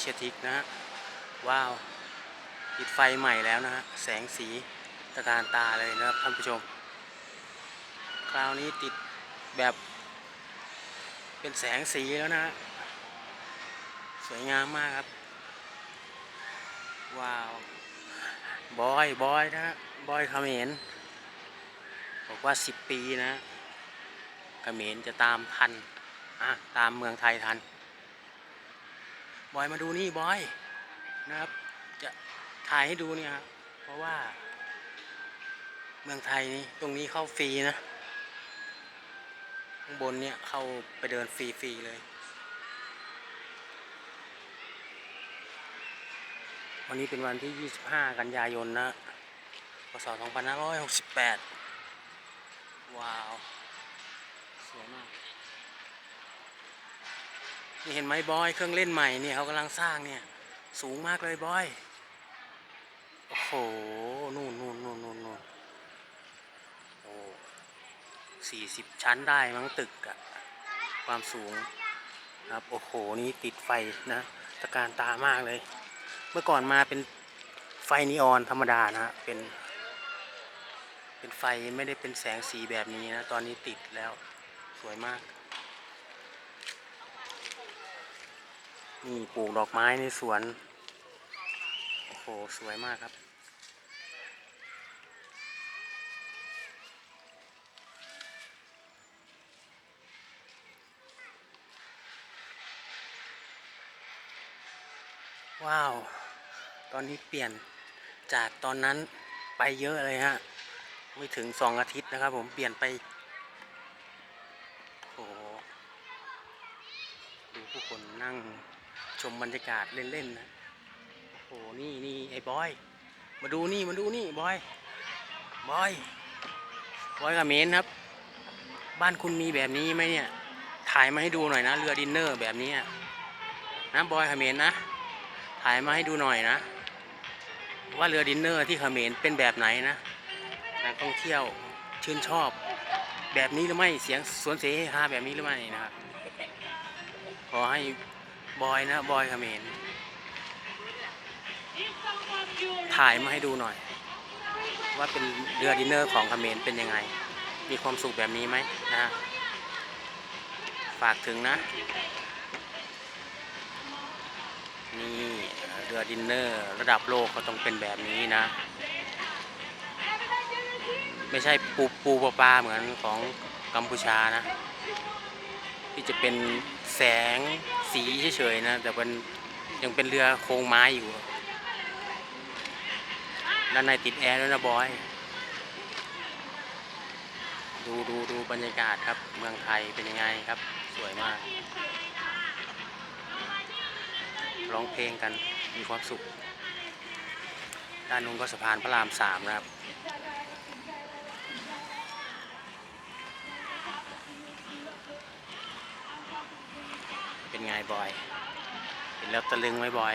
เชียทิกนะฮะ ว้าว ติดไฟใหม่แล้วนะฮะ แสงสีตะการตาเลยนะครับท่านผู้ชม คราวนี้ติดแบบ เป็นแสงสีแล้วนะฮะ สวยงามมากครับ ว้าว บอย บอยนะฮะ บอยเขมรบอกว่า 10 ปีนะเขมรจะตามทัน อะ ตามเมืองไทยทัน บอยมาดูนี่บอยนะครับ จะถ่ายให้ดูเนี่ยครับเพราะว่า เมืองไทยนี่ตรงนี้เข้าฟรีนะข้างบนเนี่ยเข้าไปเดินฟรีๆเลย วันนี้เป็นวันที่ 25 กันยายนนะพศ2568 ว้าว สวยมาก นี่เห็นไหมบอย เครื่องเล่นใหม่เนี่ยเขากำลังสร้างเนี่ย สูงมากเลยบอย โอ้โห นู่นนู่นนู่นนู่นนู่นโอ้สี่สิบชั้นได้มั้งตึกอะความสูงครับ โอ้โห นี่ติดไฟนะตะการตามากเลย เมื่อก่อนมาเป็นไฟนีออนธรรมดานะฮะเป็น เป็นไฟไม่ได้เป็นแสงสีแบบนี้นะ ตอนนี้ติดแล้วสวยมาก นี่ปลูกดอกไม้ในสวน โอ้โห สวยมากครับ ว้าว ตอนนี้เปลี่ยนจากตอนนั้นไปเยอะเลยฮะ ไม่ถึงสองอาทิตย์นะครับผมเปลี่ยนไป โอ้โห ดูผู้คนนั่ง ชมบรรยากาศเล่นๆนะโอ้โหนี่นี่ไอ้บอย มาดูนี่มาดูนี่บอยบอยบอยกับเมนครับ บ้านคุณมีแบบนี้ไหมเนี่ย ถ่ายมาให้ดูหน่อยนะ เรือดินเนอร์แบบนี้นะบอยกับเมนนะถ่ายมาให้ดูหน่อยนะ ว่าเรือดินเนอร์ที่เขมรเป็นแบบไหนนะนักท่องเที่ยวชื่นชอบ แบบนี้หรือไม่เสียงสวนเสฮาแบบนี้หรือไม่นะครับขอให้ บอยนะบอยเขมรถ่ายมาให้ดูหน่อย ว่าเป็นเรือดินเนอร์ของเขมรเป็นยังไง มีความสุขแบบนี้ไหมนะฝากถึงนะ นี่เรือดินเนอร์ระดับโลกก็ต้องเป็นแบบนี้นะ ไม่ใช่ปูปูปลาปลาเหมือนของกัมพูชานะ ที่จะเป็นแสง สีเฉยๆนะ แต่เป็นยังเป็นเรือโครงไม้อยู่ ด้านในติดแอร์ด้วยนะบอย ดูดูดูบรรยากาศครับ เมืองไทยเป็นยังไงครับ สวยมาก ร้องเพลงกันมีความสุข ด้านนู้นก็สะพานพระรามสามนะครับ เป็นไง บอยเห็นแล้วตะลึงไหมบอย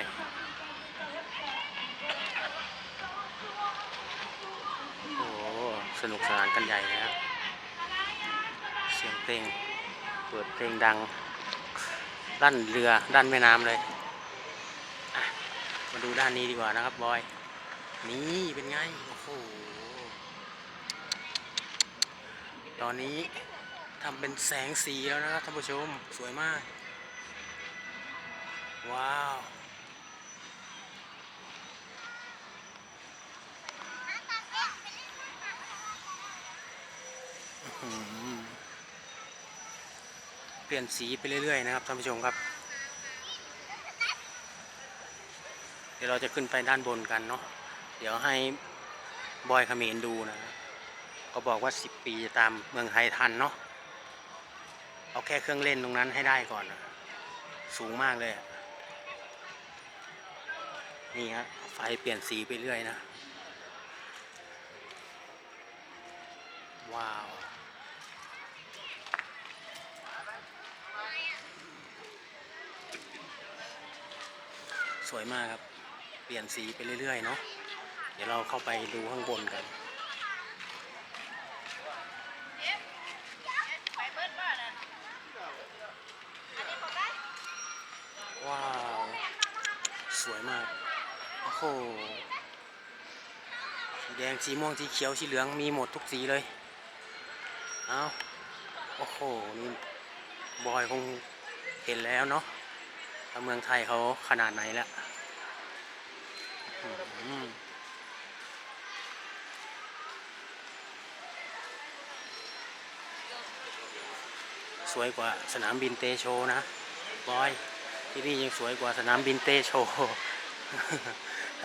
โอ้โหสนุกสนานกันใหญ่นะครับ เสียงเพลง เปิดเพลงดัง ด้านเรือ ด้านแม่น้ำเลย มาดูด้านนี้ดีกว่านะครับบอย นี่เป็นไง โอ้โห ตอนนี้ทำเป็นแสงสีแล้วนะครับท่านผู้ชม สวยมาก ว้าว เปลี่ยนสีไปเรื่อยๆนะครับท่านผู้ชมครับ เดี๋ยวเราจะขึ้นไปด้านบนกันเนาะ เดี๋ยวให้บอยเขมรดูนะเขาบอกว่า 10 ปีจะตามเมืองไทยทันเนาะ เอาแค่เครื่องเล่นตรงนั้นให้ได้ก่อนนะสูงมากเลยอะ นี่ฮะไฟเปลี่ยนสีไปเรื่อยนะ ว้าว สวยมากครับ เปลี่ยนสีไปเรื่อยๆเนาะเดี๋ยวเราเข้าไปดูข้างบนกัน ว้าว สวยมาก โหสีแดงสีม่วงสีเขียวสีเหลืองมีหมดทุกสีเลย เอาโอ้โหนี่บอยคงเห็นแล้วเนาะว่าเมืองไทยเขาขนาดไหนล้วอืมสวยกว่าสนามบินเตโชนะ บอย ที่นี่ยังสวยกว่าสนามบินเตโช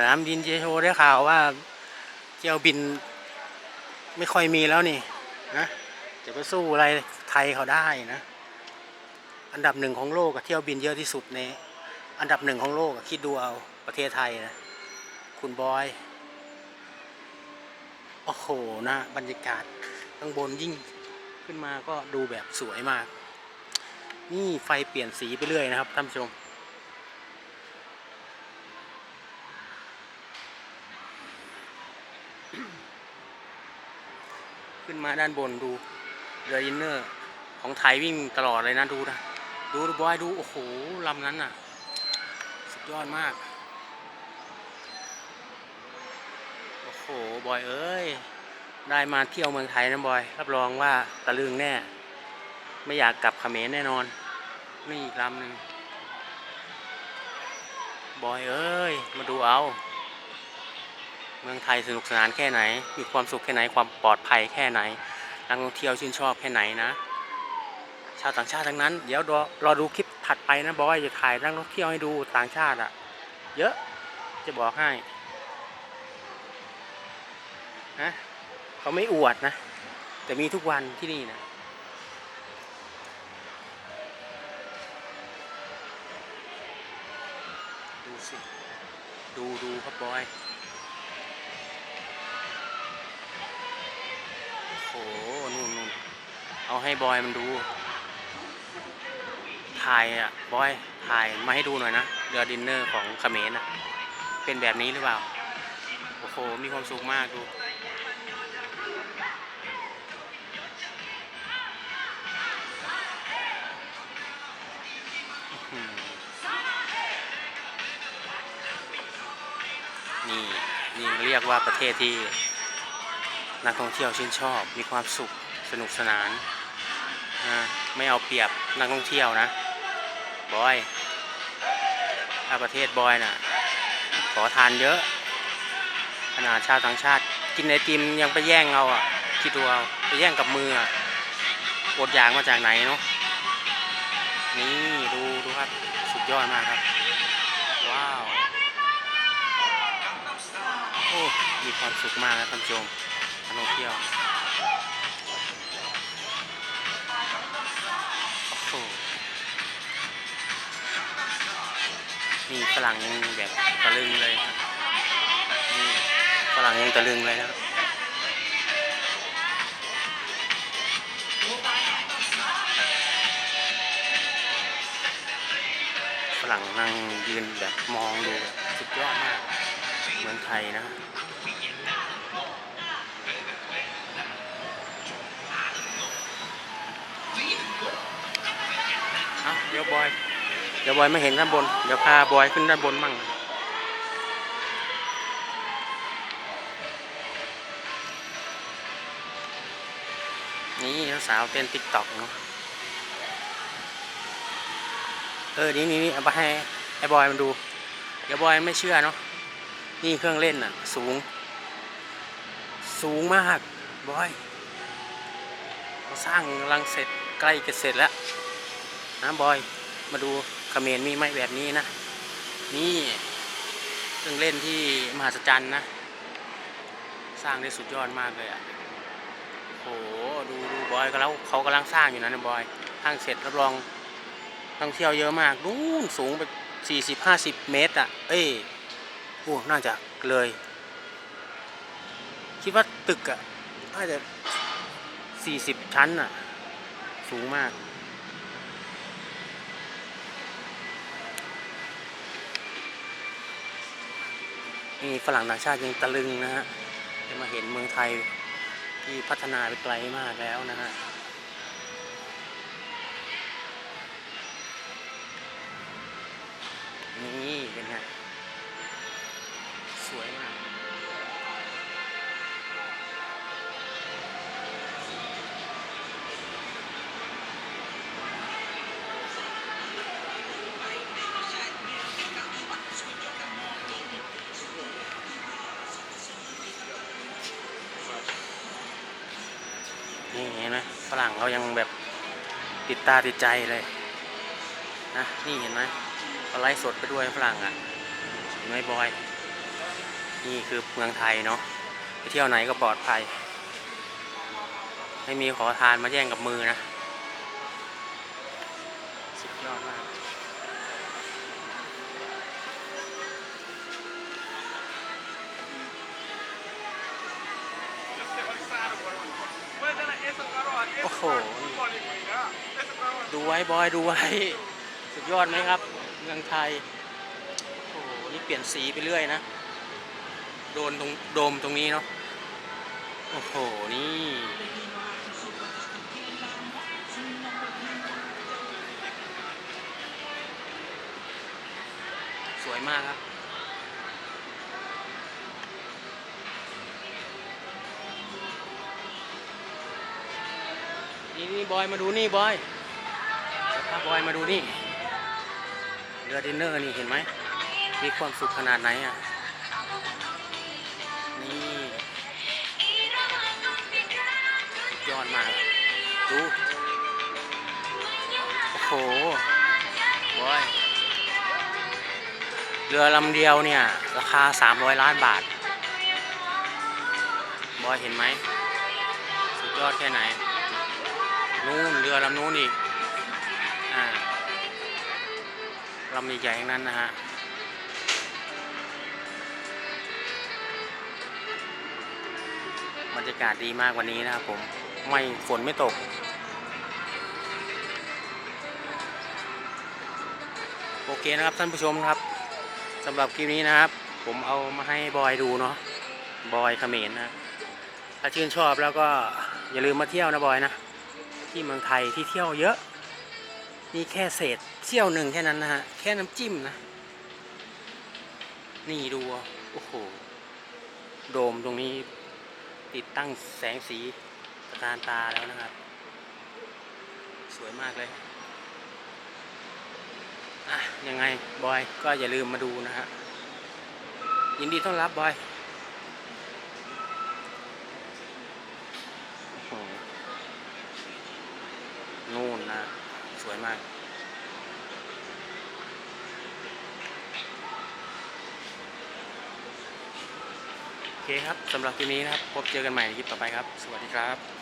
นามบินเตโชได้ข่าวว่าเที่ยวบินไม่ค่อยมีแล้วนี่นะจะไปสู้อะไรไทยเขาได้นะ อันดับหนึ่งของโลกเที่ยวบินเยอะที่สุดใน อันดับหนึ่งของโลกคิดดูเอาประเทศไทยนะ คุณบอย โอ้โหนะ บรรยากาศข้างบนยิ่งขึ้นมาก็ดูแบบสวยมาก นี่ไฟเปลี่ยนสีไปเรื่อยนะครับท่านผู้ชม ขึ้นมาด้านบนดูเรืออินเนอร์ ของไทยวิ่งตลอดเลยนะดูนะดูบอยดูโอ้โหลำนั้นน่ะ สุดยอดมาก โอ้โหบอยเอ้ย ได้มาเที่ยวเมืองไทยนะบอย รับรองว่าตะลึงแน่ ไม่อยากกลับเขมรแน่นอนนี่อีกลำหนึ่งบอยเอ้ย มาดูเอา เมืองไทยสนุกสนานแค่ไหน มีความสุขแค่ไหน ความปลอดภัยแค่ไหน นักท่องเที่ยวชื่นชอบแค่ไหนนะ ชาวต่างชาติทั้งนั้น เดี๋ยวรอรอดูคลิปถัดไปนะบอยจะถ่ายนักท่องเที่ยวให้ดูต่างชาติอะเยอะจะบอกให้นะเขาไม่อวดนะ แต่มีทุกวันที่นี่นะดูสิ ดูดูครับบอย เอาให้บอยมันดู ถ่ายอะบอย ถ่ายมาให้ดูหน่อยนะเรือดินเนอร์ของเขมรอะ เป็นแบบนี้หรือเปล่า โอ้โห มีความสุขมากดูนี่นี่เรียกว่าประเทศที่นักท่องเที่ยวชื่นชอบ มีความสุข สนุกสนาน ไม่เอาเปรียบนักท่องเที่ยวนะ บอย ถ้าประเทศบอยน่ะ ขอทานเยอะ ขนาดชาวต่างชาติ กินไอติมยังไปแย่งเอาอะ คิดดูเอาไปแย่งกับมืออะอดอยากมาจากไหนเนาะ นี่ดูดูครับ สุดยอดมากครับ ว้าว โอ้ มีความสุขมากนะท่านผู้ชมนักท่องเที่ยว นี่ฝรั่งยังแบบตะลึงเลยครับนี่ฝรั่งยังตะลึงเลยนะครับฝรั่งนั่งยืนแบบมองดูแบบสุดยอดมากเหมือนไทยนะเอาเดี๋ยวบอย เดี๋ยวบอยไม่เห็นด้านบน เดี๋ยวพาบอยขึ้นด้านบนมั่งนี่สาวเต้นติ๊กต็อกเนาะ เออ นี่นี่นี่เอาไปให้ไอ้บอยมันดู เดี๋ยวบอยไม่เชื่อเนาะ นี่เครื่องเล่นอะ สูง สูงมาก บอยเขาสร้างรังเสร็จใกล้จะเสร็จแล้วนะบอย มาดู เขมรมีไหมแบบนี้นะ นี่เครื่องเล่นที่มหัศจรรย์นะ สร้างได้สุดยอดมากเลยอะ่ะโหดูดูบอยก็แล้วเขากำลังสร้างอยู่นะเนี่ยบอยสร้างเสร็จรับรองท่องเที่ยวเยอะมากนู่นสูงไปสี่สิบห้าสิบเมตรอะ่ะ เอ้ยโอ้น่าจะเลย คิดว่าตึกอะ่ะน่าจะสี่สิบชั้นอะ สูงมาก นี่ฝรั่งต่างชาติยังตะลึงนะฮะจะมาเห็นเมืองไทยที่พัฒนาไปไกลมากแล้วนะฮะ งเขายังแบบติดตาติดใจเลยนะนี่เห็นไหมเขาไลฟ์สดไปด้วยฝรั่งอะเห็นไหมบอย นี่คือเมืองไทยเนาะไปเที่ยวไหนก็ปลอดภัย ไม่มีขอทานมาแย่งกับมือนะ สุดยอดมาก หดูไว้บอยดูไว้ สุดยอดไหมครับ เมืองไทย โอ้โหนี่เปลี่ยนสีไปเรื่อยนะ โดนตรงโดมตรงนี้เนาะ โอ้โห นี่สวยมากครับ นี่นี่บอยมาดูนี่บอยพาบอยมาดูนี่เรือดินเนอร์นี่เห็นไหม มีความสุขขนาดไหนอะ นี่ยอดมากดู โอ้โห บอย เรือลำเดียวเนี่ย ราคา 300 ล้านบาท บอยเห็นไหม สุดยอดแค่ไหน นู่นเรือลำนู้นอีกอ่าลำใหญ่ๆทั้งนั้นนะฮะบรรยากาศดีมากวันนี้นะครับผมไม่ฝนไม่ตกโอเคนะครับท่านผู้ชมครับสำหรับคลิปนี้นะครับ ผมเอามาให้บอยดูเนาะบอยเขมรนะถ้าชื่นชอบแล้วก็อย่าลืมมาเที่ยวนะบอยนะ ที่เมืองไทยที่เที่ยวเยอะ นี่แค่เศษเที่ยวหนึ่งแค่นั้นนะฮะ แค่น้ำจิ้มนะ นี่ดู โอ้โห โดมตรงนี้ติดตั้งแสงสีตระการตาแล้วนะครับ สวยมากเลยอะยังไงบอยก็อย่าลืมมาดูนะฮะยินดีต้อนรับบอย โอ้โห นู่นนะ สวยมาก โอเคครับสำหรับคลิปนี้นะครับ พบเจอกันใหม่ในคลิปต่อไปครับ สวัสดีครับ